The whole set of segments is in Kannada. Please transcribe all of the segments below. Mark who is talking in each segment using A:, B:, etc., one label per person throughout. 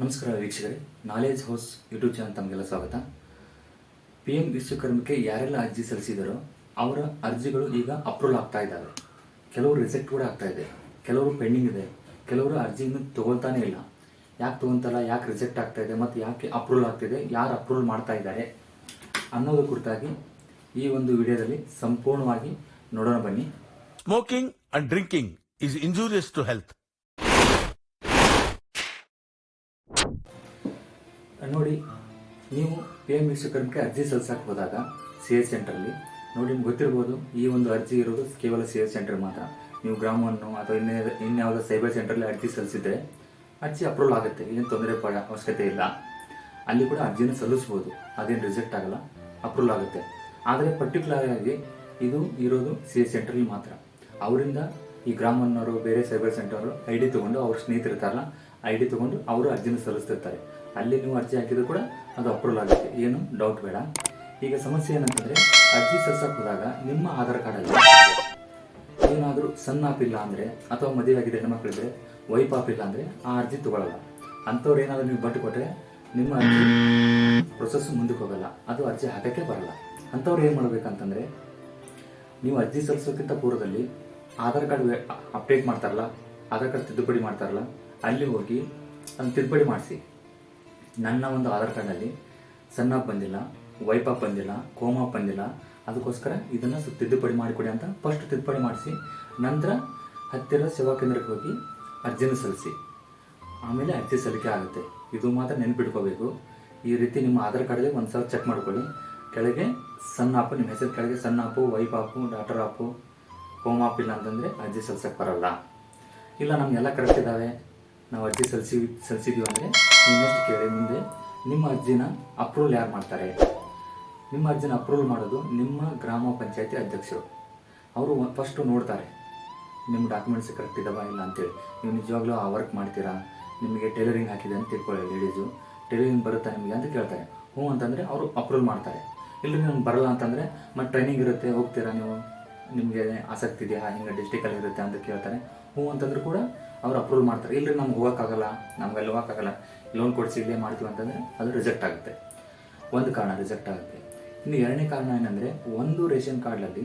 A: ನಮಸ್ಕಾರ ವೀಕ್ಷಕರೇ, ನಾಲೇಜ್ ಹೌಸ್ ಯೂಟ್ಯೂಬ್ ಚಾನಲ್ ತಮಗೆಲ್ಲ ಸ್ವಾಗತ. ಪಿ ಎಂ ವಿಶ್ವಕರ್ಮಕ್ಕೆ ಯಾರೆಲ್ಲ ಅರ್ಜಿ ಸಲ್ಲಿಸಿದರೋ ಅವರ ಅರ್ಜಿಗಳು ಈಗ ಅಪ್ರೂವಲ್ ಆಗ್ತಾ ಇದ್ದಾವೆ. ಕೆಲವರು ರಿಜೆಕ್ಟ್ ಕೂಡ ಆಗ್ತಾ ಇದೆ. ಕೆಲವರು ಪೆಂಡಿಂಗ್ ಇದೆ. ಕೆಲವರು ಅರ್ಜಿಯನ್ನು ತಗೊಳ್ತಾನೆ ಇಲ್ಲ. ಯಾಕೆ ತಗೊಂತಲ್ಲ ಯಾಕೆ ರಿಜೆಕ್ಟ್ ಆಗ್ತಾ ಇದೆ ಮತ್ತು ಯಾಕೆ ಅಪ್ರೂವಲ್ ಆಗ್ತಿದೆ ಯಾರು ಅಪ್ರೂವಲ್ ಮಾಡ್ತಾ ಇದ್ದಾರೆ ಅನ್ನೋದ್ರ ಕುರಿತಾಗಿ ಈ ಒಂದು ವಿಡಿಯೋದಲ್ಲಿ ಸಂಪೂರ್ಣವಾಗಿ ನೋಡೋಣ ಬನ್ನಿ.
B: Smoking and drinking is injurious to health.
A: ನೋಡಿ, ನೀವು ಪಿ ಎಂ ವಿಶ್ವಕರ್ಮಕ್ಕೆ ಅರ್ಜಿ ಸಲ್ಲಿಸಕ್ಕೆ ಹೋದಾಗ ಸಿ ಎಸ್ ಸೆಂಟ್ರಲ್ಲಿ ನೋಡಿ, ನಿಮ್ಗೆ ಗೊತ್ತಿರ್ಬೋದು, ಈ ಒಂದು ಅರ್ಜಿ ಇರೋದು ಕೇವಲ ಸಿ ಎಸ್ ಸೆಂಟರ್ ಮಾತ್ರ. ನೀವು ಗ್ರಾಮವನ್ನು ಅಥವಾ ಇನ್ನೇ, ಇನ್ಯಾವುದೋ ಸೈಬರ್ ಸೆಂಟ್ರಲ್ಲಿ ಅರ್ಜಿ ಸಲ್ಲಿಸಿದ್ರೆ ಅರ್ಜಿ ಅಪ್ರೂವಲ್ ಆಗುತ್ತೆ, ಏನು ತೊಂದರೆ ಪಡ, ಅವಶ್ಯಕತೆ ಇಲ್ಲ. ಅಲ್ಲಿ ಕೂಡ ಅರ್ಜಿನ ಸಲ್ಲಿಸ್ಬೋದು, ಅದೇನು ರಿಜೆಕ್ಟ್ ಆಗಲ್ಲ ಅಪ್ರೂವಲ್ ಆಗುತ್ತೆ. ಆದರೆ ಪರ್ಟಿಕ್ಯುಲರ್ ಆಗಿ ಇದು ಇರೋದು ಸಿ ಎಸ್ ಸೆಂಟ್ರಲ್ಲಿ ಮಾತ್ರ. ಅವರಿಂದ ಈ ಗ್ರಾಮನ್ನವರು ಬೇರೆ ಸೈಬರ್ ಸೆಂಟರ್ ಐ ಡಿ ತೊಗೊಂಡು ಅವ್ರ ಸ್ನೇಹಿತರಿರ್ತಾರಲ್ಲ ಐ ಡಿ ತೊಗೊಂಡು ಅವರು ಅರ್ಜಿನ ಸಲ್ಲಿಸ್ತಿರ್ತಾರೆ. ಅಲ್ಲಿ ನೀವು ಅರ್ಜಿ ಹಾಕಿದ್ರು ಕೂಡ ಅದು ಅಪ್ರೂವಲ್ ಆಗುತ್ತೆ. ಏನು? ಡೌಟ್ ಬೇಡ. ಈಗ ಸಮಸ್ಯೆ ಏನಂತಂದ್ರೆ, ಅರ್ಜಿ ಸಲ್ಲಿಸೋಕೆ ಹೋದಾಗ ನಿಮ್ಮ ಆಧಾರ್ ಕಾರ್ಡಲ್ಲಿ ಏನಾದರೂ ಸಣ್ಣ ಆಪ್ ಇಲ್ಲ ಅಂದರೆ, ಅಥವಾ ಮದುವೆ ಆಗಿದೆ ಹೆಣ್ಮಕ್ಳಿದ್ರೆ ವೈಫ್ ಆಪ್ ಇಲ್ಲ ಅಂದರೆ ಆ ಅರ್ಜಿ ತಗೊಳ್ಳಲ್ಲ ಅಂಥವ್ರು ಏನಾದರೂ ನೀವು ಬಟ್ ಕೊಟ್ಟರೆ ನಿಮ್ಮ ಅರ್ಜಿ ಪ್ರೊಸೆಸ್ ಮುಂದಕ್ಕೆ ಹೋಗಲ್ಲ. ಅದು ಅರ್ಜಿ ಹಾಕಕ್ಕೆ ಬರಲ್ಲ. ಅಂಥವ್ರು ಏನು ಮಾಡ್ಬೇಕಂತಂದ್ರೆ, ನೀವು ಅರ್ಜಿ ಸಲ್ಲಿಸೋಕ್ಕಿಂತ ಪೂರ್ವದಲ್ಲಿ ಆಧಾರ್ ಕಾರ್ಡ್ ಅಪ್ಡೇಟ್ ಮಾಡ್ತಾರಲ್ಲ, ಆಧಾರ್ ಕಾರ್ಡ್ ತಿದ್ದುಪಡಿ ಮಾಡ್ತಾರಲ್ಲ, ಅಲ್ಲಿ ಹೋಗಿ ಅದನ್ನು ತಿದ್ದುಪಡಿ ಮಾಡಿಸಿ. ನನ್ನ ಒಂದು ಆಧಾರ್ ಕಾರ್ಡಲ್ಲಿ ಸಣ್ಣ ಬಂದಿಲ್ಲ, ವೈಪ ಬಂದಿಲ್ಲ, ಕೋಮ ಬಂದಿಲ್ಲ. ಅದಕ್ಕೋಸ್ಕರ ಇದನ್ನು ತಿದ್ದುಪಡಿ ಮಾಡಿಕೊಡಿ ಅಂತ ಫಸ್ಟ್ ತಿದ್ದುಪಡಿ ಮಾಡಿಸಿ, ನಂತರ ಹತ್ತಿರ ಸೇವಾ ಕೇಂದ್ರಕ್ಕೆ ಹೋಗಿ ಅರ್ಜಿನ ಸಲ್ಲಿಸಿ. ಆಮೇಲೆ ಅರ್ಜಿ ಸಲ್ಲಿಕೆ ಆಗುತ್ತೆ. ಇದು ಮಾತ್ರ ನೆನ್ಪಿಟ್ಕೋಬೇಕು. ಈ ರೀತಿ ನಿಮ್ಮ ಆಧಾರ್ ಕಾರ್ಡಲ್ಲಿ ಒಂದು ಸಲ ಚೆಕ್ ಮಾಡ್ಕೊಳ್ಳಿ. ಕೆಳಗೆ ಸಣ್ಣ ಆಪು ನಿಮ್ಮ ಹೆಸರು ಕೆಳಗೆ ಸಣ್ಣ of wife of daughter of home of ಇಲ್ಲ ಅಂತಂದರೆ ಅರ್ಜಿ ಸಲ್ಸಕ್ಕೆ ಬರಲ್ಲ. ಇಲ್ಲ, ನಮಗೆಲ್ಲ ಕರೆಕ್ಟ್ ಇದ್ದಾವೆ ನಾವು ಅರ್ಜಿ ಸಲ್ಲಿಸಿ ಸಲ್ಲಿಸಿದ್ದೀವಿ ಅಂದರೆ ನೆಕ್ಸ್ಟ್ ಕೇಳಿ ಮುಂದೆ? ನಿಮ್ಮ ಅರ್ಜಿನ ಅಪ್ರೂವಲ್ ಯಾರು ಮಾಡ್ತಾರೆ? ನಿಮ್ಮ ಅರ್ಜಿನ ಅಪ್ರೂವಲ್ ಮಾಡೋದು ನಿಮ್ಮ ಗ್ರಾಮ ಪಂಚಾಯತಿ ಅಧ್ಯಕ್ಷರು. ಅವರು ಫಸ್ಟು ನೋಡ್ತಾರೆ. ನಿಮ್ಮ ಡಾಕ್ಯುಮೆಂಟ್ಸ್ ಕರೆಕ್ಟ್ ಇದ್ದಾವ ಇಲ್ಲ ಅಂತೇಳಿ. ನೀವು ನಿಜವಾಗ್ಲೂ ಆ ವರ್ಕ್ ಮಾಡ್ತೀರಾ? ನಿಮಗೆ ಟೈಲರಿಂಗ್ ಹಾಕಿದೆ ಅಂತ ತಿಳ್ಕೊಳ್ಳಿ ಲೇಡೀಸು ಟೈಲರಿಂಗ್ ಬರುತ್ತಾ ನಿಮಗೆ ಅಂತ ಕೇಳ್ತಾರೆ. ಹ್ಞೂ ಅಂತಂದರೆ ಅವರು ಅಪ್ರೂವಲ್ ಮಾಡ್ತಾರೆ. ಇಲ್ಲ ನಿಮ್ಗೆ ಬರಲ್ಲ ಅಂತಂದರೆ ಮತ್ತೆ ಟ್ರೈನಿಂಗ್ ಇರುತ್ತೆ, ಹೋಗ್ತೀರಾ ನೀವು? ನಿಮಗೆ ಆಸಕ್ತಿ ಇದೆಯಾ? ಹಿಂಗೆ ಡಿಸ್ಟಿಕಲ್ಲಿ ಇರುತ್ತೆ ಅಂತ ಕೇಳ್ತಾರೆ. ಹ್ಞೂ ಅಂತಂದ್ರೂ ಕೂಡ ಅವ್ರು ಅಪ್ರೂವ್ ಮಾಡ್ತಾರೆ. ಇಲ್ಲರಿ ನಮ್ಗೆ ಹೋಗೋಕ್ಕಾಗಲ್ಲ ನಮ್ಗೆ ಅಲ್ಲಿ ಹೋಗೋಕ್ಕಾಗಲ್ಲ. ಲೋನ್ ಕೊಡಿಸಿ ಇಲ್ಲೇ ಮಾಡ್ತೀವಿ ಅಂತಂದರೆ ಅದು ರಿಜೆಕ್ಟ್ ಆಗುತ್ತೆ. ಒಂದು ಕಾರಣ ರಿಜೆಕ್ಟ್ ಆಗುತ್ತೆ. ಇನ್ನು ಎರಡನೇ ಕಾರಣ ಏನಂದರೆ ಒಂದು ರೇಷನ್ ಕಾರ್ಡಲ್ಲಿ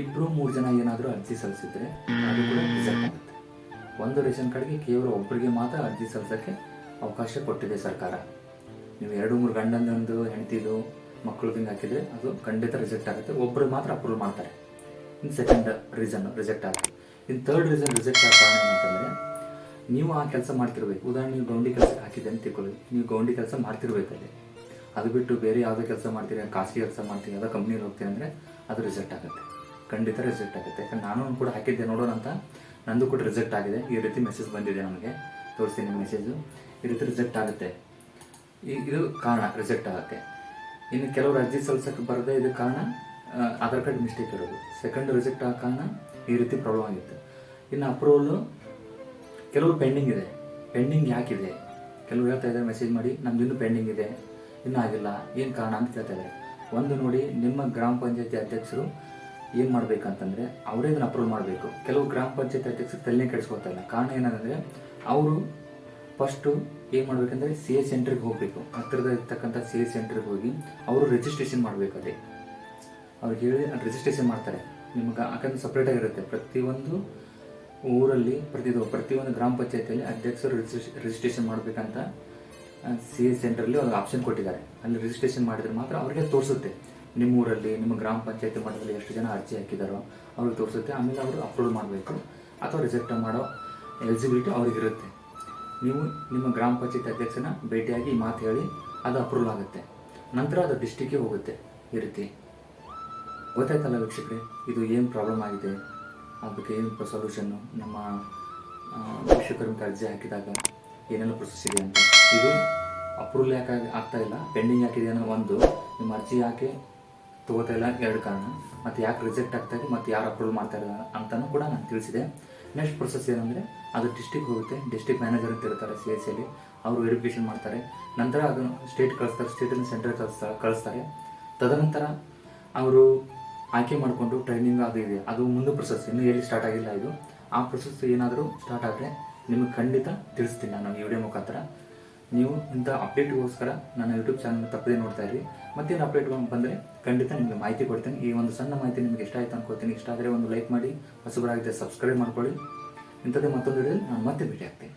A: ಇಬ್ಬರು ಮೂರು ಜನ ಏನಾದರೂ ಅರ್ಜಿ ಸಲ್ಲಿಸಿದ್ರೆ ಅದು ಕೂಡ ರಿಜೆಕ್ಟ್ ಆಗುತ್ತೆ. ಒಂದು ರೇಷನ್ ಕಾರ್ಡ್ಗೆ ಕೇವಲ ಒಬ್ಬರಿಗೆ ಮಾತ್ರ ಅರ್ಜಿ ಸಲ್ಲಿಸೋಕ್ಕೆ ಅವಕಾಶ ಕೊಟ್ಟಿದೆ ಸರ್ಕಾರ. ನೀವು ಎರಡು ಮೂರು ಗಂಡಂದೊಂದು ಹೆಂಡತಿದು ಮಕ್ಕಳು ಹಿಂಗೆ ಹಾಕಿದರೆ ಅದು ಖಂಡಿತ ರಿಜೆಕ್ಟ್ ಆಗುತ್ತೆ. ಒಬ್ಬರು ಮಾತ್ರ ಅಪ್ರೂವ್ ಮಾಡ್ತಾರೆ. ಇನ್ನು ಸೆಕೆಂಡ್ ರೀಸನ್ ರಿಜೆಕ್ಟ್ ಆಗುತ್ತೆ. ಇನ್ನು ಥರ್ಡ್ ರೀಸನ್ ರಿಜೆಕ್ಟ್ ಆಗ ಕಾರಣ ಏನಂತಂದರೆ, ನೀವು ಆ ಕೆಲಸ ಮಾಡ್ತಿರ್ಬೇಕು. ಉದಾಹರಣೆ ನೀವು ಗೌಂಡಿ ಕೆಲಸ ಹಾಕಿದ್ದೆ ಅಂತ ತಿಳ್ಕೊಳ್ಳಿ ನೀವು ಗೌಂಡಿ ಕೆಲಸ ಮಾಡ್ತಿರ್ಬೇಕಲ್ಲಿ ಅದು ಬಿಟ್ಟು ಬೇರೆ ಯಾವುದೇ ಕೆಲಸ ಮಾಡ್ತೀರಿ ಖಾಸಗಿ ಕೆಲಸ ಮಾಡ್ತೀನಿ ಯಾವುದೋ ಕಂಪ್ನಿಯಲ್ಲಿ ಹೋಗ್ತೀನಿ ಅಂದರೆ ಅದು ರಿಸೆಕ್ಟ್ ಆಗುತ್ತೆ. ಖಂಡಿತ ರಿಸೆಕ್ಟ್ ಆಗುತ್ತೆ. ಯಾಕಂದ್ರೆ ನಾನು ಕೂಡ ಹಾಕಿದ್ದೆ ನೋಡೋಣ ಅಂತ, ನಂದು ಕೂಡ ರಿಸೆಕ್ಟ್ ಆಗಿದೆ. ಈ ರೀತಿ ಮೆಸೇಜ್ ಬಂದಿದೆ ನಮಗೆ. ತೋರಿಸ್ತೀನಿ ಮೆಸೇಜು ಈ ರೀತಿ ರಿಜೆಕ್ಟ್ ಆಗುತ್ತೆ. ಈ- ಇದು ಕಾರಣ ರಿಜೆಕ್ಟ್ ಆಗುತ್ತೆ. ಇನ್ನು ಕೆಲವರು ಅರ್ಜಿ ಸಲ್ಲಿಸಕ್ಕೆ ಬರದೇ ಇದು ಕಾರಣ ಆಧಾರ್ ಕಾರ್ಡ್ ಮಿಸ್ಟೇಕ್ ಇರೋದು. ಸೆಕೆಂಡ್ ರಿಜೆಕ್ಟ್ ಆಗೋ ಕಾರಣ ಈ ರೀತಿ ಪ್ರಾಬ್ಲಮ್ ಆಗಿತ್ತು ಇನ್ನು ಅಪ್ರೂವಲು ಕೆಲವು ಪೆಂಡಿಂಗ್ ಇದೆ. ಪೆಂಡಿಂಗ್ ಯಾಕಿದೆ? ಕೆಲವು ಹೇಳ್ತಾ ಇದ್ದಾರೆ ಮೆಸೇಜ್ ಮಾಡಿ ನಮ್ದು ಇನ್ನೂ ಪೆಂಡಿಂಗ್ ಇದೆ. ಇನ್ನೂ ಆಗಿಲ್ಲ. ಏನು ಕಾರಣ? ಅಂತ ಕೇಳ್ತಾ ಇದ್ದಾರೆ. ಒಂದು ನೋಡಿ, ನಿಮ್ಮ ಗ್ರಾಮ ಪಂಚಾಯತಿ ಅಧ್ಯಕ್ಷರು ಏನು ಮಾಡಬೇಕಂತಂದರೆ, ಅವರೇ ಇದನ್ನು ಅಪ್ರೂವ್ ಮಾಡಬೇಕು. ಕೆಲವು ಗ್ರಾಮ ಪಂಚಾಯತಿ ಅಧ್ಯಕ್ಷರು ತಲೆನೇ ಕೆಡಿಸ್ಕೊತಾ ಕಾರಣ ಏನಂದರೆ, ಅವರು ಫಸ್ಟು ಏನು ಮಾಡಬೇಕಂದ್ರೆ ಸಿ ಎ ಸೆಂಟ್ರಿಗೆ ಹೋಗಬೇಕು. ಹತ್ತಿರದ ಇರ್ತಕ್ಕಂಥ ಸಿ ಎ ಸೆಂಟ್ರಿಗೆ ಹೋಗಿ, ಅವರು ರಿಜಿಸ್ಟ್ರೇಷನ್ ಮಾಡಬೇಕು ಅದೇ. ಅವ್ರಿಗೆ ಹೇಳಿ ರಿಜಿಸ್ಟ್ರೇಷನ್ ಮಾಡ್ತಾರೆ. ನಿಮ್ಗೆ ಯಾಕಂದ್ರೆ ಸಪ್ರೇಟಾಗಿರುತ್ತೆ ಪ್ರತಿಯೊಂದು ಊರಲ್ಲಿ ಪ್ರತಿ ಪ್ರತಿಯೊಂದು ಗ್ರಾಮ ಪಂಚಾಯತಿಯಲ್ಲಿ ಅಧ್ಯಕ್ಷರು ರಿಜಿಸ್ಟ್ರೇಷನ್ ರಿಜಿಸ್ಟ್ರೇಷನ್ ಮಾಡಬೇಕಂತ ಸಿ ಎ ಸೆಂಟ್ರಲ್ಲಿ ಒಂದು ಆಪ್ಷನ್ ಕೊಟ್ಟಿದ್ದಾರೆ. ಅಲ್ಲಿ ರಿಜಿಸ್ಟ್ರೇಷನ್ ಮಾಡಿದ್ರೆ ಮಾತ್ರ ಅವರಿಗೆ ತೋರಿಸುತ್ತೆ. ನಿಮ್ಮ ಊರಲ್ಲಿ, ನಿಮ್ಮ ಗ್ರಾಮ ಪಂಚಾಯತಿ ಮಟ್ಟದಲ್ಲಿ ಎಷ್ಟು ಜನ ಅರ್ಜಿ ಹಾಕಿದಾರೋ ಅವ್ರಿಗೆ ತೋರಿಸುತ್ತೆ. ಆಮೇಲೆ ಅವರು ಅಪ್ಲೋಡ್ ಮಾಡಬೇಕು ಅಥವಾ ರಿಜೆಕ್ಟ್ ಮಾಡೋ ಎಲಿಜಿಬಿಲಿಟಿ ಅವ್ರಿಗಿರುತ್ತೆ ನೀವು ನಿಮ್ಮ ಗ್ರಾಮ ಪಂಚಾಯತ್ ಅಧ್ಯಕ್ಷನ ಭೇಟಿಯಾಗಿ ಮಾತು ಹೇಳಿ ಅದು ಅಪ್ರೂವ್ ಆಗುತ್ತೆ. ನಂತರ ಅದು ಡಿಸ್ಟಿಕ್ಕಿಗೆ ಹೋಗುತ್ತೆ ಈ ರೀತಿ. ಗೊತ್ತಾಯ್ತಲ್ಲ ವೀಕ್ಷಕರೇ, ಇದು ಏನು ಪ್ರಾಬ್ಲಮ್ ಆಗಿದೆ? ಅದಕ್ಕೆ ಏನು ಸೊಲ್ಯೂಷನ್ನು ನಮ್ಮ ವಿಶ್ವಕರ್ಮಿಕ ಅರ್ಜಿ ಹಾಕಿದಾಗ ಏನೆಲ್ಲ ಪ್ರೊಸೆಸ್ ಇದೆ ಅಂತ. ಇದು ಅಪ್ರೂವಲ್ ಯಾಕೆ ಆಗ್- ಆಗ್ತಾ ಇಲ್ಲ? ಪೆಂಡಿಂಗ್ ಯಾಕಿದೆ ಅನ್ನೋ ಒಂದು. ನಿಮ್ಮ ಅರ್ಜಿ ಯಾಕೆ ತಗೋತಾ ಇಲ್ಲ? ಎರಡು ಕಾರಣ. ಮತ್ತು ಯಾಕೆ ರಿಜೆಕ್ಟ್ ಆಗ್ತಾ ಇದೆ? ಮತ್ತು ಯಾರು ಅಪ್ರೂವಲ್ ಮಾಡ್ತಾ ಇಲ್ಲ ಅಂತಲೂ ಕೂಡ ನಾನು ತಿಳಿಸಿದೆ. ನೆಕ್ಸ್ಟ್ ಪ್ರೊಸೆಸ್ ಏನಂದರೆ, ಅದು ಡಿಸ್ಟಿಕ್ ಹೋಗುತ್ತೆ. ಡಿಸ್ಟಿಕ್ ಮ್ಯಾನೇಜರ್ ಅಂತ ಇರ್ತಾರೆ ಸಿ ಎಸ್ ಸಿಯಲ್ಲಿ ಅವರು ವೆರಿಫಿಕೇಷನ್ ಮಾಡ್ತಾರೆ. ನಂತರ ಅದನ್ನು ಸ್ಟೇಟ್ ಕಳಿಸ್ತಾರೆ ಸ್ಟೇಟಲ್ಲಿ ಸೆಂಟರ್ ಕಳಿಸ್ತಾರೆ ಕಳಿಸ್ತಾರೆ. ತದನಂತರ ಅವರು ಆಯ್ಕೆ ಮಾಡಿಕೊಂಡು ಟ್ರೈನಿಂಗ್ ಅದು ಇದೆ. ಅದು ಮುಂದೆ ಪ್ರೊಸೆಸ್ ಇನ್ನೂ ಎಲ್ಲಿ ಸ್ಟಾರ್ಟ್ ಆಗಿಲ್ಲ ಇದು. ಆ ಪ್ರೊಸೆಸ್ ಏನಾದರೂ ಸ್ಟಾರ್ಟ್ ಆದರೆ ನಿಮಗೆ ಖಂಡಿತ ತಿಳಿಸ್ತೀನಿ ನಾನು ಈ ವಿಡಿಯೋ ಮುಖಾಂತರ. ನೀವು ಇಂಥ ಅಪ್ಡೇಟ್ಗೋಸ್ಕರ ನನ್ನ ಯೂಟ್ಯೂಬ್ ಚಾನಲ್ ತಪ್ಪದೇ ನೋಡ್ತಾ ಇರಿ ಮತ್ತೇನು ಅಪ್ಡೇಟ್ ಬಂದರೆ ಖಂಡಿತ ನಿಮಗೆ ಮಾಹಿತಿ ಕೊಡ್ತೀನಿ. ಈ ಒಂದು ಸಣ್ಣ ಮಾಹಿತಿ ನಿಮಗೆ ಇಷ್ಟ ಆಯ್ತು ಅನ್ಕೋತೀನಿ. ಇಷ್ಟ ಆದರೆ ಒಂದು ಲೈಕ್ ಮಾಡಿ. ಹೊಸಬರಾಗಿದೆ ಸಬ್ಸ್ಕ್ರೈಬ್ ಮಾಡ್ಕೊಳ್ಳಿ. ಇಂಥದ್ದೇ ಮತ್ತೊಂದು ವಿಡಿಯೋ ನಾನು ಮತ್ತೆ ಭೇಟಿ ಆಗ್ತೀನಿ